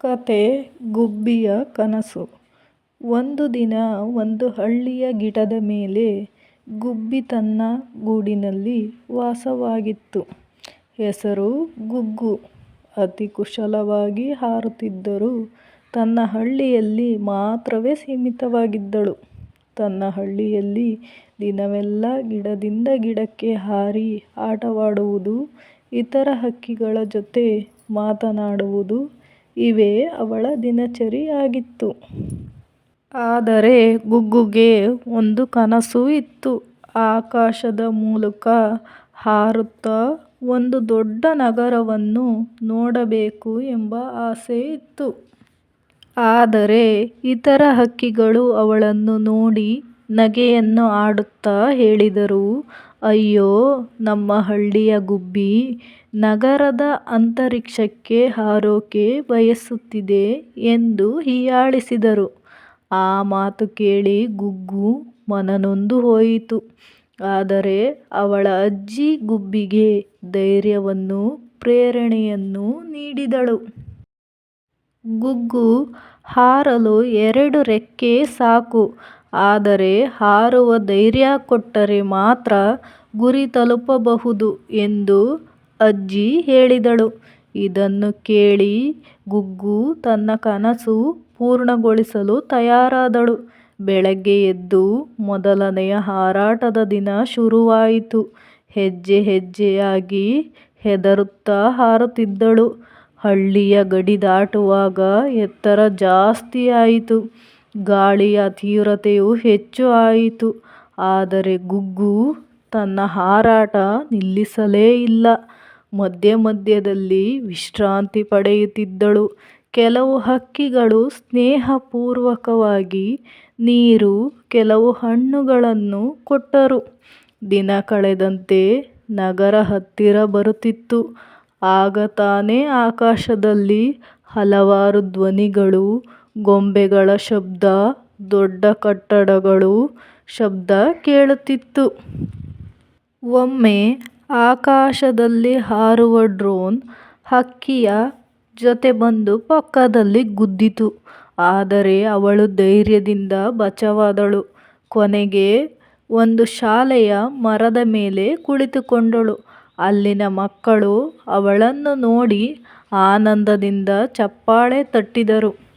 ಕತೆ ಗುಬ್ಬಿಯ ಕನಸು ಒಂದು ದಿನ ಒಂದು ಹಳ್ಳಿಯ ಗಿಡದ ಮೇಲೆ ಗುಬ್ಬಿ ತನ್ನ ಗೂಡಿನಲ್ಲಿ ವಾಸವಾಗಿತ್ತು. ಹೆಸರು ಗುಗ್ಗು. ಅತಿ ಕುಶಲವಾಗಿ ಹಾರುತ್ತಿದ್ದರೂ ತನ್ನ ಹಳ್ಳಿಯಲ್ಲಿ ಮಾತ್ರವೇ ಸೀಮಿತವಾಗಿದ್ದಳು. ತನ್ನ ಹಳ್ಳಿಯಲ್ಲಿ ದಿನವೆಲ್ಲ ಗಿಡದಿಂದ ಗಿಡಕ್ಕೆ ಹಾರಿ ಆಟವಾಡುವುದು, ಇತರ ಹಕ್ಕಿಗಳ ಜೊತೆ ಮಾತನಾಡುವುದು ಇವೇ ಅವಳ ದಿನಚರಿಯಾಗಿತ್ತು. ಆದರೆ ಗುಗ್ಗುಗೆ ಒಂದು ಕನಸು ಇತ್ತು. ಆಕಾಶದ ಮೂಲಕ ಹಾರುತ್ತಾ ಒಂದು ದೊಡ್ಡ ನಗರವನ್ನು ನೋಡಬೇಕು ಎಂಬ ಆಸೆ ಇತ್ತು. ಆದರೆ ಇತರ ಹಕ್ಕಿಗಳು ಅವಳನ್ನು ನೋಡಿ ನಗೆಯನ್ನು ಆಡುತ್ತಾ ಹೇಳಿದರು ಅಯ್ಯೋ, ನಮ್ಮ ಹಳ್ಳಿಯ ಗುಬ್ಬಿ ನಗರದ ಅಂತರಿಕ್ಷಕ್ಕೆ ಹಾರೋಕೆ ಬಯಸುತ್ತಿದೆ ಎಂದು ಹೀಯಾಳಿಸಿದರು. ಆ ಮಾತು ಕೇಳಿ ಗುಗ್ಗು ಮನನೊಂದು ಹೋಯಿತು. ಆದರೆ ಅವಳ ಅಜ್ಜಿ ಗುಬ್ಬಿಗೆ ಧೈರ್ಯವನ್ನೂ, ಪ್ರೇರಣೆಯನ್ನೂ ನೀಡಿದಳು. ಗುಗ್ಗು ಹಾರಲು ಎರಡು ರೆಕ್ಕೆ ಸಾಕು. ಆದರೆ ಹಾರುವ ಧೈರ್ಯ ಕೊಟ್ಟರೆ ಮಾತ್ರ ಗುರಿ ತಲುಪಬಹುದು ಎಂದು ಅಜ್ಜಿ ಹೇಳಿದಳು. ಇದನ್ನು ಕೇಳಿ ಗುಗ್ಗು ತನ್ನ ಕನಸು ಪೂರ್ಣಗೊಳಿಸಲು ತಯಾರಾದಳು. ಬೆಳಗ್ಗೆ ಎದ್ದು ಮೊದಲನೆಯ ಹಾರಾಟದ ದಿನ ಶುರುವಾಯಿತು. ಹೆಜ್ಜೆ ಹೆಜ್ಜೆಯಾಗಿ ಹೆದರುತ್ತಾ ಹಾರುತ್ತಿದ್ದಳು. ಹಳ್ಳಿಯ ಗಡಿ ದಾಟುವಾಗ ಎತ್ತರ ಜಾಸ್ತಿ ಆಯಿತು. ಗಾಳಿಯ ತೀವ್ರತೆಯು ಹೆಚ್ಚು ಆಯಿತು. ಆದರೆ ಗುಗ್ಗು ತನ್ನ ಹಾರಾಟ ನಿಲ್ಲಿಸಲೇ ಇಲ್ಲ. ಮಧ್ಯ ಮಧ್ಯದಲ್ಲಿ ವಿಶ್ರಾಂತಿ ಪಡೆಯುತ್ತಿದ್ದಳು. ಕೆಲವು ಹಕ್ಕಿಗಳು ಸ್ನೇಹಪೂರ್ವಕವಾಗಿ ನೀರು, ಕೆಲವು ಹಣ್ಣುಗಳನ್ನು ಕೊಟ್ಟರು. ದಿನ ಕಳೆದಂತೆ ನಗರ ಹತ್ತಿರ ಬರುತ್ತಿತ್ತು. ಆಗ ತಾನೇ ಆಕಾಶದಲ್ಲಿ ಹಲವಾರು ಧ್ವನಿಗಳು, ಗೊಂಬೆಗಳ ಶಬ್ದ, ದೊಡ್ಡ ಕಟ್ಟಡಗಳು ಶಬ್ದ ಕೇಳುತ್ತಿತ್ತು. ಒಮ್ಮೆ ಆಕಾಶದಲ್ಲಿ ಹಾರುವ ಡ್ರೋನ್ ಹಕ್ಕಿಯ ಜೊತೆ ಬಂದು ಪಕ್ಕದಲ್ಲಿ ಗುದ್ದಿತು. ಆದರೆ ಅವಳು ಧೈರ್ಯದಿಂದ ಬಚಾವಾದಳು. ಕೊನೆಗೆ ಒಂದು ಶಾಲೆಯ ಮರದ ಮೇಲೆ ಕುಳಿತುಕೊಂಡಳು. ಅಲ್ಲಿನ ಮಕ್ಕಳು ಅವಳನ್ನು ನೋಡಿ ಆನಂದದಿಂದ ಚಪ್ಪಾಳೆ ತಟ್ಟಿದರು.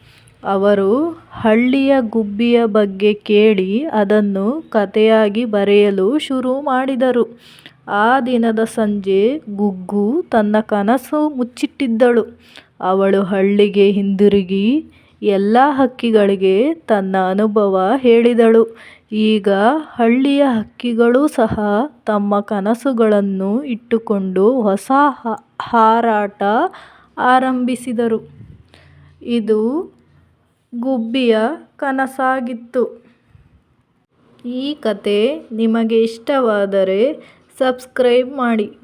ಅವರು ಹಳ್ಳಿಯ ಗುಬ್ಬಿಯ ಬಗ್ಗೆ ಕೇಳಿ ಅದನ್ನು ಕಥೆಯಾಗಿ ಬರೆಯಲು ಶುರು ಮಾಡಿದರು. ಆ ದಿನದ ಸಂಜೆ ಗುಗ್ಗು ತನ್ನ ಕನಸು ಮುಚ್ಚಿಟ್ಟಿದ್ದಳು. ಅವಳು ಹಳ್ಳಿಗೆ ಹಿಂದಿರುಗಿ ಎಲ್ಲ ಹಕ್ಕಿಗಳಿಗೆ ತನ್ನ ಅನುಭವ ಹೇಳಿದಳು. ಈಗ ಹಳ್ಳಿಯ ಹಕ್ಕಿಗಳೂ ಸಹ ತಮ್ಮ ಕನಸುಗಳನ್ನು ಇಟ್ಟುಕೊಂಡು ಹೊಸ ಹಾರಾಟ ಆರಂಭಿಸಿದರು. ಇದು ಗುಬ್ಬಿಯ ಕನಸಾಗಿತ್ತು. ಈ ಕಥೆ ನಿಮಗೆ ಇಷ್ಟವಾದರೆ ಸಬ್ಸ್ಕ್ರೈಬ್ ಮಾಡಿ.